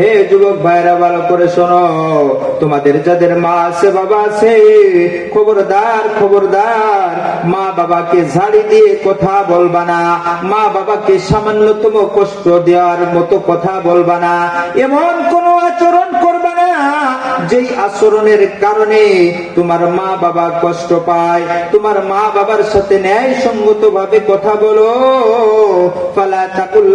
হে যুবক ভাইরা, ভালো করে শোনো। তোমাদের যাদের মা আছে, বাবা আছে, খবরদার খবরদার, মা বাবাকে ঝাড়ি দিয়ে কথা বলবা না, মা বাবাকে সামান্যতম কষ্ট দেওয়ার মতো কথা বলবা না, এমন কোন আচরণ করবা না, যেই আচরণের কারণে তোমার মা বাবা কষ্ট পায়। তোমার মা বাবার সাথে ন্যায় সঙ্গত ভাবে কথা বলো।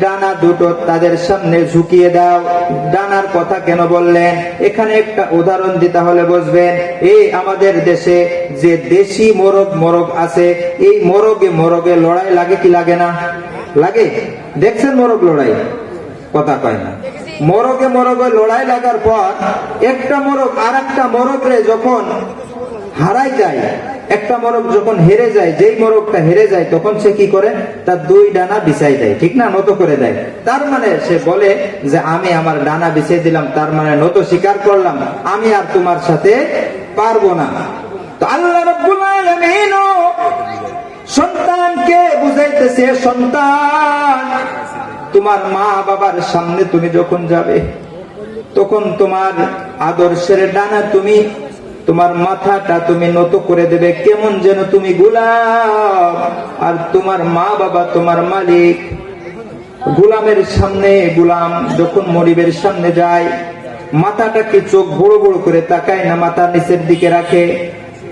ডানা দুটো তাদের সামনে ঝুঁকিয়ে দাও। ডানার কথা কেন বললেন? এখানে একটা উদাহরণ দিতে হলে বুঝবেন এই আমাদের দেশে যে দেশি মোরগ মোরগ আছে, এই মোরগে মোরগে লড়াই লাগে কি লাগে না? লাগে। দেখছেন মোরগ লড়াই? কথা কয় না। মরগে মরগে লড়াই লাগার পর একটা মোরগ আর একটা মরগরে যখন হারাই যায় একটা মরগ যখন হেরে যায়, যেই মরগটা হেরে যায়, তখন সে কি করে? তার দুই ডানা বিছাই দেয়, ঠিক না? নত করে দেয়। তার মানে সে বলে যে, আমি আমার ডানা বিছিয়ে দিলাম, তার মানে নত স্বীকার করলাম। আমি আর তোমার সাথে পারব না। তো আল্লাহ সন্তানকে বুঝাইতেছে, সন্তান, তোমার মা বাবার সামনে তুমি যখন যাবে, তখন তোমার আদর্শের ডানা তুমি তোমার মাথাটা তুমি নত করে দেবে, কেমন যেন তুমি গুলাম। আর তোমার মা বাবা, তোমার মালিক, গোলামের সামনে গোলাম যখন মরিবের সামনে যায়, মাথাটাকে চোখ বড় বড় করে তাকায় না, মাথা নিচের দিকে রাখে।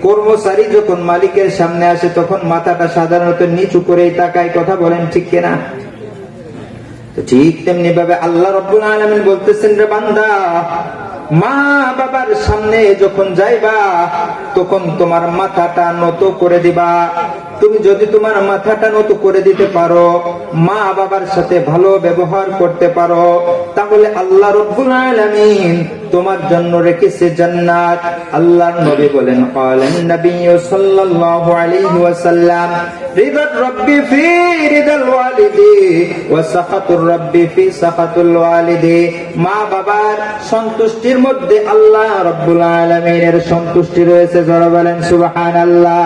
কর্মচারী যখন মালিকের সামনে আসে, তখন মাথাটা সাধারণত নিচু করেই তাকায়, কথা বলেন ঠিক কিনা? ঠিক তেমনি ভাবে আল্লাহ রব্বুল আলমিন বলতেছেন, রে বান্দা মা বাবার সামনে যখন যাইবা তখন তোমার মাথাটা নত করে দিবা। তুমি যদি তোমার মাথাটা নত করে দিতে পারো, মা বাবার সাথে ভালো ব্যবহার করতে পারো, তাহলে আল্লাহ রব্বুল তোমার জন্য রেখেছে জান্নাত। আল্লাহর নবী বলেন, ক্বালেন নবী সাল্লাল্লাহু আলাইহি ওয়াসাল্লাম রব্বি ফি রিদাল ওয়ালিদি ওয়া সাখাতুর রব্বি ফি সাখাতুল ওয়ালিদি। মা বাবার সন্তুষ্টির মধ্যে আল্লাহ রব্বুল আলামিনের সন্তুষ্টি রয়েছে বলেন সুবহানাল্লাহ।